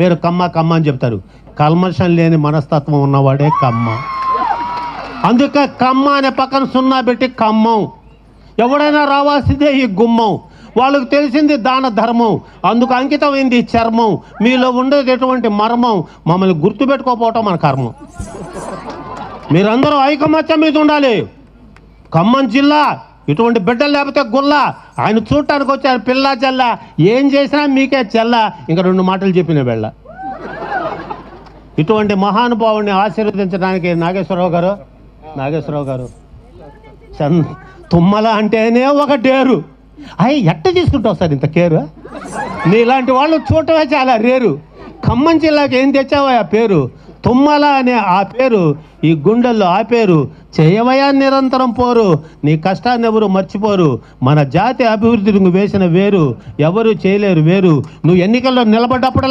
పేరు కమ్మ కమ్మ అని చెప్తారు. కల్మషం లేని మనస్తత్వం ఉన్నవాడే కమ్మ. అందుకే కమ్మ అనే పక్కన సున్నా పెట్టి కమ్మం ఎవడైనా రావాల్సిందే ఈ గుమ్మం. వాళ్ళకు తెలిసింది దాన ధర్మం. అందుకు అంకితమైంది చర్మం. మీలో ఉండేది ఎటువంటి మర్మం? మమ్మల్ని గుర్తుపెట్టుకోపోవటం మన కర్మం. మీరందరూ ఐకమత్యం మీద ఉండాలి. ఖమ్మం జిల్లా ఇటువంటి బిడ్డలు లేకపోతే గుల్ల. ఆయన చూడటానికి వచ్చారు పిల్ల చెల్ల. ఏం చేసినా మీకే చెల్ల. ఇంకా రెండు మాటలు చెప్పిన వెళ్ళ ఇటువంటి మహానుభావుడిని ఆశీర్వదించడానికి నాగేశ్వరరావు గారు నాగేశ్వరరావు గారు. చన్ తుమ్మల అంటేనే ఒక డేరు. అయ్యి ఎట్ట తీసుకుంటావు సార్ ఇంత కేరు? నీలాంటి వాళ్ళు చూడటమే చాలా రేరు. ఖమ్మం జిల్లాకి ఏం తెచ్చావా ఆ పేరు? తుమ్మల అనే ఆ పేరు ఈ గుండెల్లో ఆ పేరు చేయవయా నిరంతరం పోరు. నీ కష్టాన్ని ఎవరు మర్చిపోరు. మన జాతి అభివృద్ధి నువ్వు వేసిన వేరు. ఎవరు చేయలేరు వేరు. నువ్వు ఎన్నికల్లో నిలబడ్డప్పుడల్లా